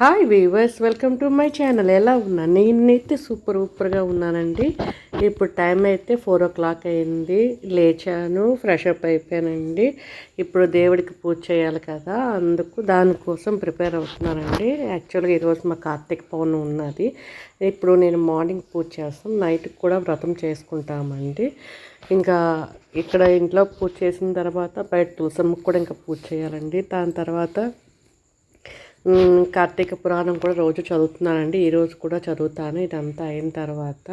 Hi viewers welcome to my channel ఎలా ఉన్నా? నేనైతే సూపర్ సూపర్గా ఉన్నానండి. ఇప్పుడు టైం అయితే ఫోర్ ఓ క్లాక్ అయింది. లేచాను ఫ్రెష్ అప్ అయిపోయానండి. ఇప్పుడు దేవుడికి పూజ చేయాలి కదా అందుకు దానికోసం ప్రిపేర్ అవుతున్నానండి. యాక్చువల్గా ఈరోజు మా కార్తీక పౌర్ణమి ఉన్నది. ఇప్పుడు నేను మార్నింగ్ పూజ చేస్తాం నైట్కి కూడా వ్రతం చేసుకుంటామండి. ఇంకా ఇక్కడ ఇంట్లో పూజ చేసిన తర్వాత బయట తులసమ్మకు కూడా ఇంకా పూజ చేయాలండి. దాని తర్వాత కార్తీక పురాణం కూడా రోజు చదువుతున్నానండి. ఈరోజు కూడా చదువుతాను. ఇదంతా అయిన తర్వాత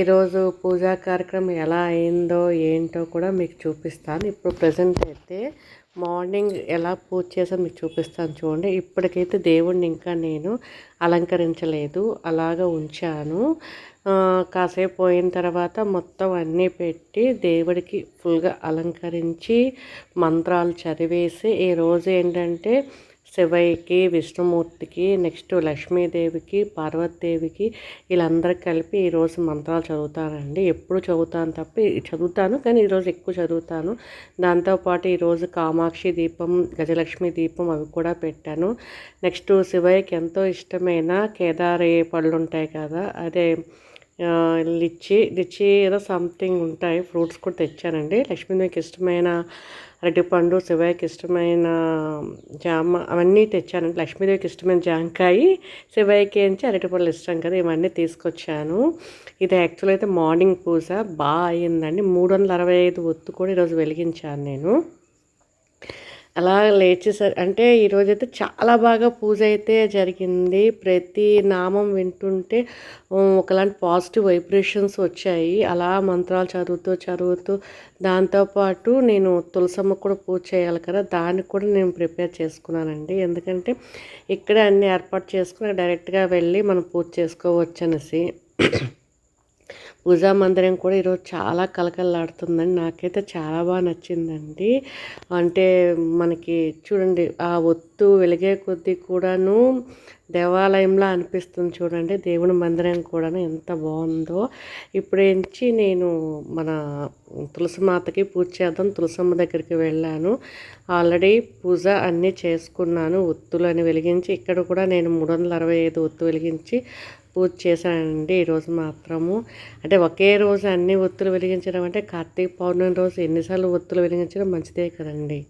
ఈరోజు పూజా కార్యక్రమం ఎలా అయిందో ఏంటో కూడా మీకు చూపిస్తాను. ఇప్పుడు ప్రజెంట్ అయితే మార్నింగ్ ఎలా పూజ చేసా మీకు చూపిస్తాను చూడండి. ఇప్పటికైతే దేవుణ్ణి ఇంకా నేను అలంకరించలేదు. అలాగ ఉంచాను. కాసేపు పోయిన తర్వాత మొత్తం అన్నీ పెట్టి దేవుడికి ఫుల్గా అలంకరించి మంత్రాలు చదివేసి ఈ రోజు ఏంటంటే శివయ్యకి విష్ణుమూర్తికి నెక్స్ట్ లక్ష్మీదేవికి పార్వతీదేవికి వీళ్ళందరికీ కలిపి ఈరోజు మంత్రాలు చదువుతానండి ఎప్పుడు చదువుతాను తప్ప చదువుతాను కానీ ఈరోజు ఎక్కువ చదువుతాను. దాంతోపాటు ఈరోజు కామాక్షి దీపం గజలక్ష్మి దీపం అవి కూడా పెట్టాను. నెక్స్ట్ శివయ్యకి ఎంతో ఇష్టమైన కేదారయ్యే పళ్ళు ఉంటాయి కదా అదే లిచ్చి లిచ్చి ఏదో సంథింగ్ ఉంటాయి. ఫ్రూట్స్ కూడా తెచ్చానండి లక్ష్మీదేవికి ఇష్టమైన అరటిపండు శివయ్యకి ఇష్టమైన జామ అవన్నీ తెచ్చానండి లక్ష్మీదేవికి ఇష్టమైన జాంకాయ శివయ్యకి ఏంచి అరటిపళ్ళు ఇష్టం కదా ఇవన్నీ తీసుకొచ్చాను. ఇది యాక్చువల్ అయితే మార్నింగ్ పూజ. బాగా అయ్యిందండి. మూడు వందల అరవై ఐదు ఒత్తు కూడా ఈరోజు వెలిగించాను నేను. అలా లేచేసరి అంటే ఈరోజైతే చాలా బాగా పూజ అయితే జరిగింది. ప్రతి నామం వింటుంటే ఒకలాంటి పాజిటివ్ వైబ్రేషన్స్ వచ్చాయి. అలా మంత్రాలు చదువుతూ చదువుతూ దాంతోపాటు నేను తులసమ్మ కూడా పూజ చేయాలి కదా దానికి కూడా నేను ప్రిపేర్ చేసుకున్నానండి. ఎందుకంటే ఇక్కడే అన్ని ఏర్పాటు చేసుకుని డైరెక్ట్గా వెళ్ళి మనం పూజ చేసుకోవచ్చు అనేసి పూజా మందిరం కూడా ఈరోజు చాలా కలకలలాడుతుందండి నాకైతే చాలా బాగా నచ్చిందండి. అంటే మనకి చూడండి ఆ ఒత్తు వెలిగే కొద్దీ కూడాను దేవాలయంలా అనిపిస్తుంది చూడండి. దేవుని మందిరం కూడాను ఎంత బాగుందో. ఇప్పుడేంచి నేను మన తులసిమాతకి పూజ చేద్దాం. తులసమ్మ దగ్గరికి వెళ్ళాను. ఆల్రెడీ పూజ అన్నీ చేసుకున్నాను. ఒత్తులని వెలిగించి ఇక్కడ కూడా నేను మూడు వందల అరవై ఐదు ఒత్తు వెలిగించి పూజ చేశానండి. ఈరోజు మాత్రము. అంటే ఒకే రోజు అన్ని ఒత్తులు వెలిగించడం అంటే కార్తీక పౌర్ణమి రోజు ఎన్నిసార్లు ఒత్తులు వెలిగించడం మంచిదే కదండి.